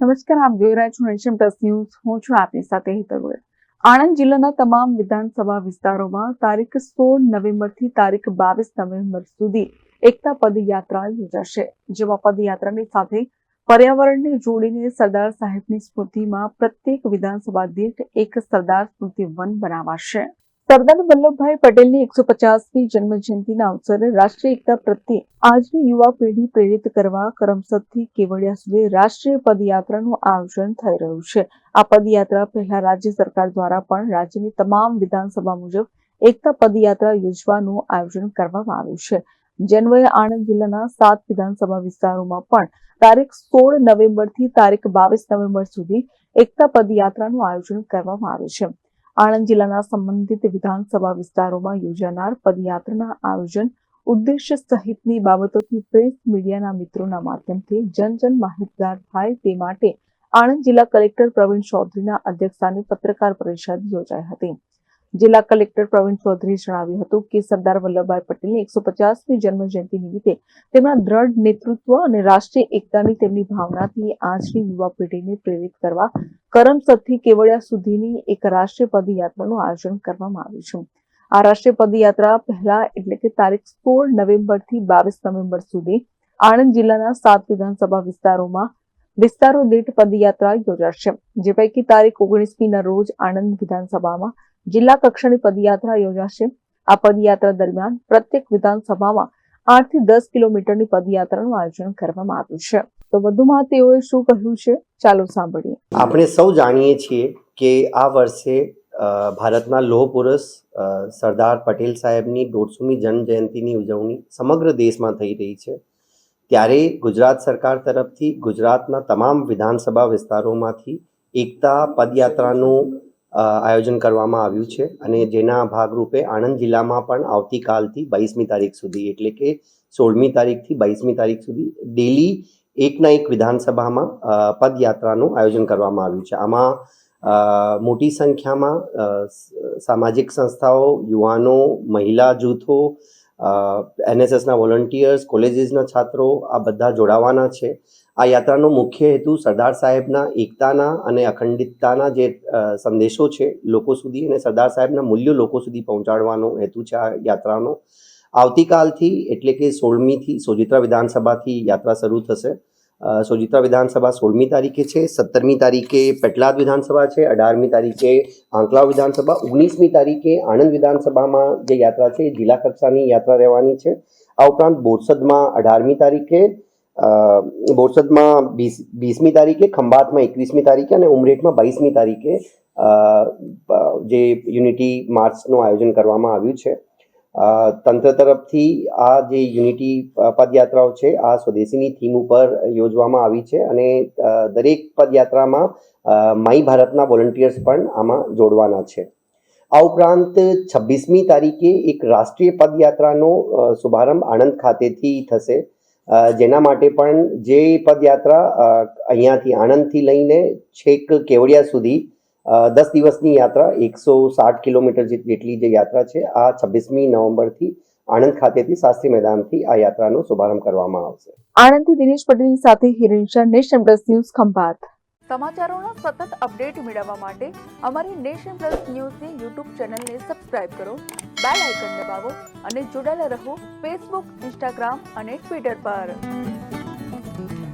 નમસ્કાર, આપ જોઈ રહ્યા છો નેશન પ્લસ ન્યૂઝ. હું છું આપની સાથે ગોયલ આણંદ જિલ્લાના તમામ વિધાનસભા વિસ્તારોમાં તારીખ સોળ નવેમ્બરથી તારીખ બાવીસ નવેમ્બર સુધી એકતા પદયાત્રા યોજાશે, જેમાં પદયાત્રાની સાથે પર્યાવરણને જોડીને સરદાર સાહેબની સ્મૃતિમાં પ્રત્યેક વિધાનસભા દીઠ એક સરદાર સ્મૃતિ વન બનાવાશે. સરદાર વલ્લભભાઈ પટેલની એકસો પચાસમી જન્મ જયંતિના અવસરે રાષ્ટ્રીય એકતા પ્રત્યે આજની યુવા પેઢી પ્રેરિત કરવા કરમસદથી કેવડિયા સુધી રાષ્ટ્રીય પદયાત્રાનું આયોજન થઈ રહ્યું છે. આ પદયાત્રા પહેલા રાજ્ય સરકાર દ્વારા પણ રાજ્યની તમામ વિધાનસભા મુજબ એકતા પદયાત્રા યોજવાનું આયોજન કરવામાં આવ્યું છે. જેન્વયે આણંદ જિલ્લાના સાત વિધાનસભા વિસ્તારોમાં પણ તારીખ સોળ નવેમ્બરથી તારીખ બાવીસ નવેમ્બર સુધી એકતા પદયાત્રાનું આયોજન કરવામાં આવ્યું છે. આણંદ જિલ્લાના સંબંધિત વિધાનસભા વિસ્તારોમાં યોજાનાર પદયાત્રાના આયોજન ઉદ્દેશ્ય સહિતની બાબતોથી પ્રેસ મીડિયાના મિત્રોના માધ્યમથી જન જન માહિતગાર થાય તે માટે આણંદ જિલ્લા કલેક્ટર પ્રવીણ ચૌધરીના અધ્યક્ષસ્થાને પત્રકાર પરિષદ યોજાઈ હતી. જિલ્લા કલેક્ટર પ્રવીણ ચૌધરીએ જણાવ્યું હતું કે સરદાર વલ્લભભાઈ પટેલની એકસો પચાસમી જન્મ જયંતિ નિમિત્તે તેમના દ્રઢ નેતૃત્વ અને રાષ્ટ્રીય એકતાની તેમની ભાવનાથી આજની યુવા પેઢીને પ્રેરિત કરવા કરમસદથી કેવડિયા સુધીની એક રાષ્ટ્રીય પદયાત્રાનું આયોજન કરવામાં આવ્યું છે. આ રાષ્ટ્રીય પદયાત્રા પહેલા એટલે કે તારીખ સોળ નવેમ્બરથી બાવીસ નવેમ્બર સુધી આણંદ જિલ્લાના સાત વિધાનસભા વિસ્તારોમાં વિસ્તારો દીઠ પદયાત્રા યોજાશે. જે પૈકી તારીખ ઓગણીસમી ના રોજ આણંદ વિધાનસભામાં જિલ્લા કક્ષાની પદયાત્રા યોજાશે. આ પદયાત્રા દરમિયાન પ્રત્યેક વિધાનસભામાં આઠથી દસ કિલોમીટરની પદયાત્રાનું આયોજન કરવામાં આવ્યું છે. તો વધુમાં તેઓએ શું કહ્યું છે? ચાલો સાંભળીએ. આપણે સૌ જાણીએ છીએ કે આ વર્ષે ભારતના લોહ પુરુષ સરદાર પટેલ સાહેબની દોઢસોમી જન્મ જયંતિની ઉજવણી સમગ્ર દેશમાં થઈ રહી છે. ત્યારે ગુજરાત સરકાર તરફથી ગુજરાતના તમામ વિધાનસભા વિસ્તારોમાંથી એકતા પદયાત્રાનું આયોજન કરવામાં આવ્યું છે અને જેના ભાગરૂપે આણંદ જિલ્લામાં પણ આવતીકાલથી બાવીસમી તારીખ સુધી, એટલે કે સોળમી તારીખથી બાવીસમી તારીખ સુધી ડેલી એકના એક વિધાનસભામાં પદયાત્રાનું આયોજન કરવામાં આવ્યું છે. આમાં મોટી સંખ્યામાં સામાજિક સંસ્થાઓ, યુવાનો, મહિલા જૂથો એનએસએસના વોલન્ટિયર્સ કોલેજીસના છાત્રો આ બધા જોડાવાના છે. આ યાત્રાનો મુખ્ય હેતુ સરદાર સાહેબના એકતાના અને અખંડિતતાના જે સંદેશો છે લોકો સુધી અને સરદાર સાહેબના મૂલ્યો લોકો સુધી પહોંચાડવાનો હેતુ છે આ યાત્રાનો. આવતીકાલથી એટલે કે સોળમીથી સોજિત્રા વિધાનસભાથી યાત્રા શરૂ થશે. સોજિત્રા વિધાનસભા સોળમી તારીખે છે, સત્તરમી તારીખે પેટલાદ વિધાનસભા છે, અઢારમી તારીખે આંકલાવ વિધાનસભા, ઓગણીસમી તારીખે આણંદ વિધાનસભામાં જે યાત્રા છે એ જિલ્લા કક્ષાની યાત્રા રહેવાની છે. આ ઉપરાંત બોરસદમાં અઢારમી તારીખે બોરસદમાં વીસ, વીસમી તારીખે, ખંભાતમાં એકવીસમી તારીખે અને ઉમરેઠમાં બાવીસમી તારીખે જે યુનિટી માર્ચનું આયોજન કરવામાં આવ્યું છે. તંત્ર તરફથી આ જે યુનિટી પદયાત્રાઓ છે, આ સ્વદેશીની થીમ ઉપર યોજવામાં આવી છે અને દરેક પદયાત્રામાં માઈ ભારતના વોલન્ટિયર્સ પણ આમાં જોડવાના છે. આ ઉપરાંત છવ્વીસમી તારીખે એક રાષ્ટ્રીય પદયાત્રાનો શુભારંભ આણંદ ખાતેથી થશે. જેના માટે પણ જે પદયાત્રા અહીંયાથી આણંદથી લઈને છેક કેવડિયા સુધી દસ દિવસની યાત્રા એકસો સાઠ કિલોમીટર જેટલી જે યાત્રા છે આ છવ્વીસમી નવેમ્બરથી આણંદ ખાતેથી શાસ્ત્રી મેદાનથી આ યાત્રાનો શુભારંભ કરવામાં આવશે. આણંદથી દિનેશ પટેલની સાથે Hiren Shah nation plus news Khambhat. સમાચારોના સતત અપડેટ મેળવવા માટે અમારી નેશન પ્લસ ન્યૂઝની યુટ્યુબ ચેનલને સબસ્ક્રાઇબ કરો બેલ આઇકન દબાવો અને જોડાયેલા રહો ફેસબુક ઇન્સ્ટાગ્રામ અને ટ્વિટર પર.